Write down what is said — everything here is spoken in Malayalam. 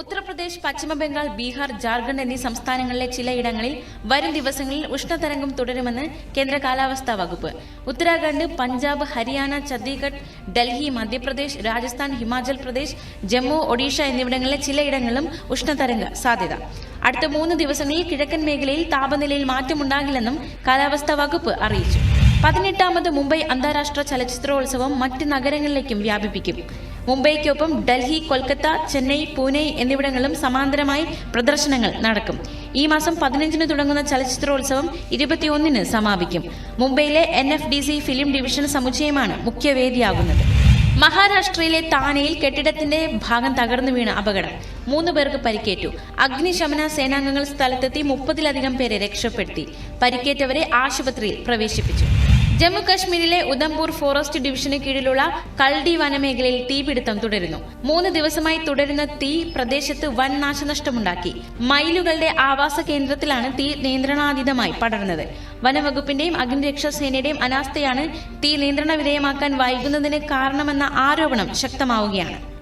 ഉത്തർപ്രദേശ് പശ്ചിമബംഗാൾ ബീഹാർ ജാർഖണ്ഡ് എന്നീ സംസ്ഥാനങ്ങളിലെ ചിലയിടങ്ങളിൽ വരും ദിവസങ്ങളിൽ ഉഷ്ണതരംഗം തുടരുമെന്ന് കേന്ദ്ര കാലാവസ്ഥാ വകുപ്പ്. ഉത്തരാഖണ്ഡ് പഞ്ചാബ് ഹരിയാന ഛത്തീഗഡ് ഡൽഹി മധ്യപ്രദേശ് രാജസ്ഥാൻ ഹിമാചൽ പ്രദേശ് ജമ്മു ഒഡീഷ എന്നിവിടങ്ങളിലെ ചിലയിടങ്ങളിലും ഉഷ്ണതരംഗ സാധ്യത. അടുത്ത മൂന്ന് ദിവസങ്ങളിൽ കിഴക്കൻ മേഖലയിൽ താപനിലയിൽ മാറ്റമുണ്ടാകില്ലെന്നും കാലാവസ്ഥാ വകുപ്പ് അറിയിച്ചു. പതിനെട്ടാമത് മുംബൈ അന്താരാഷ്ട്ര ചലച്ചിത്രോത്സവം മറ്റ് നഗരങ്ങളിലേക്കും വ്യാപിപ്പിക്കും. മുംബൈക്കൊപ്പം ഡൽഹി കൊൽക്കത്ത ചെന്നൈ പൂനെ എന്നിവിടങ്ങളിലും സമാന്തരമായി പ്രദർശനങ്ങൾ നടക്കും. ഈ മാസം പതിനഞ്ചിന് തുടങ്ങുന്ന ചലച്ചിത്രോത്സവം ഇരുപത്തിയൊന്നിന് സമാപിക്കും. മുംബൈയിലെ എൻ ഫിലിം ഡിവിഷൻ സമുച്ചയമാണ് മുഖ്യവേദിയാകുന്നത്. മഹാരാഷ്ട്രയിലെ താനെയിൽ കെട്ടിടത്തിന്റെ ഭാഗം തകർന്നു വീണ അപകടം. മൂന്ന് പേർക്ക് പരിക്കേറ്റു. അഗ്നിശമന സേനാംഗങ്ങൾ സ്ഥലത്തെത്തി മുപ്പതിലധികം പേരെ രക്ഷപ്പെടുത്തി. പരിക്കേറ്റവരെ ആശുപത്രിയിൽ പ്രവേശിപ്പിച്ചു. ജമ്മു കശ്മീരിലെ ഉദംപൂർ ഫോറസ്റ്റ് ഡിവിഷന് കീഴിലുള്ള കൾഡി വനമേഖലയിൽ തീപിടുത്തം തുടരുന്നു. മൂന്ന് ദിവസമായി തുടരുന്ന തീ പ്രദേശത്ത് വൻ നാശനഷ്ടമുണ്ടാക്കി. മൈലുകളുടെ ആവാസ കേന്ദ്രത്തിലാണ് തീ നിയന്ത്രണാതീതമായി പടർന്നത്. വനവകുപ്പിന്റെയും അഗ്നിരക്ഷാ സേനയുടെയും അനാസ്ഥയാണ് തീ നിയന്ത്രണ വിധേയമാക്കാൻ വൈകുന്നതിന് കാരണമെന്ന ആരോപണം ശക്തമാവുകയാണ്.